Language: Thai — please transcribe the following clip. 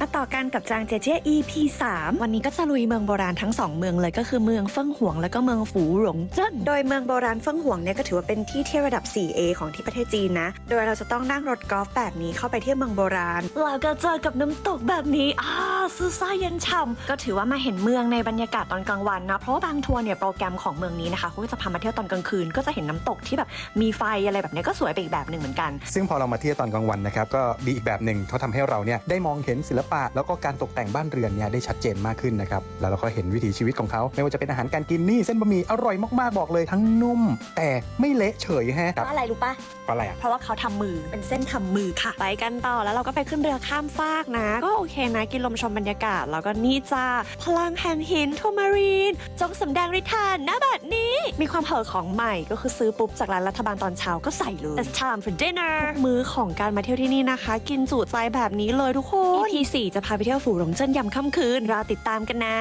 มาต่อกันกับจางเจเจ EP 3 วันนี้ก็จะลุยเมืองโบราณทั้ง 2 เมืองเลยก็คือเมืองเฟิงหวง แล้วก็เมืองฝูหลงเจิ้นโดยเมืองโบราณเฟิงหวงเนี่ยก็ถือว่าเป็นที่เที่ยวระดับ 4A ของที่ประเทศจีนนะ โดยเราจะต้องนั่งรถกอล์ฟแบบนี้เข้าไปเที่ยวเมืองโบราณแล้วก็เจอกับน้ำตกแบบนี้อ่า ซูซ่าเย็นฉ่ำก็ถือว่ามาเห็นเมืองในบรรยากาศตอนกลางวันนะเพราะว่าบางทัวร์เนี่ยโปรแกรมของเมืองนี้นะคะเขาก็จะพามาเที่ยวตอนกลางคืน ก็จะเห็นน้ำตกที่แบบมีไฟอะไรแบบเนี้ยก็สวยไปอีกแบบหนึ่งเหมือนกัน ซึ่งพอเรามาเที่ยวตอนกลางวันนะครับก็ดีอีกแบบหนึ่งเขาทำให้เราเนี่ยได้มองเห็นศิลปะ แล้วก็การตกแต่งบ้านเรือนเนี่ยได้ชัดเจนมากขึ้นนะครับแล้วเราก็เห็นวิถีชีวิตของเขาไม่ว่าจะเป็นอาหารการกินนี่เส้นบะหมี่อร่อยมากๆบอกเลยทั้งนุ่ม แต่ไม่เละเฉยฮะเพราะอะไรรู้ปะเพราะอะไรอะเพราะว่าเขาทำมือเป็นเส้นทำมือค่ะ ไปกันต่อแล้วเราก็ไปขึ้นเรือข้ามฟากนะ ก็โอเคนะกินลมชมบรรยากาศแล้วก็นี่จ้าพลังแห่งหินทูมารีน จงสำแดงฤทธานณบัดนี้ มีความเผอของใหม่ก็คือซื้อปุ๊บจากร้านรัฐบาลตอนเช้าก็ใส่เลย It's time for dinner มื้อของการมาเที่ยวที่นี่นะคะ กินจุใจแบบนี้เลยทุกคน EP 4จะพาไปเที่ยวฝูหลงเจิ้นยำค่ำคืนรอติดตามกันนะ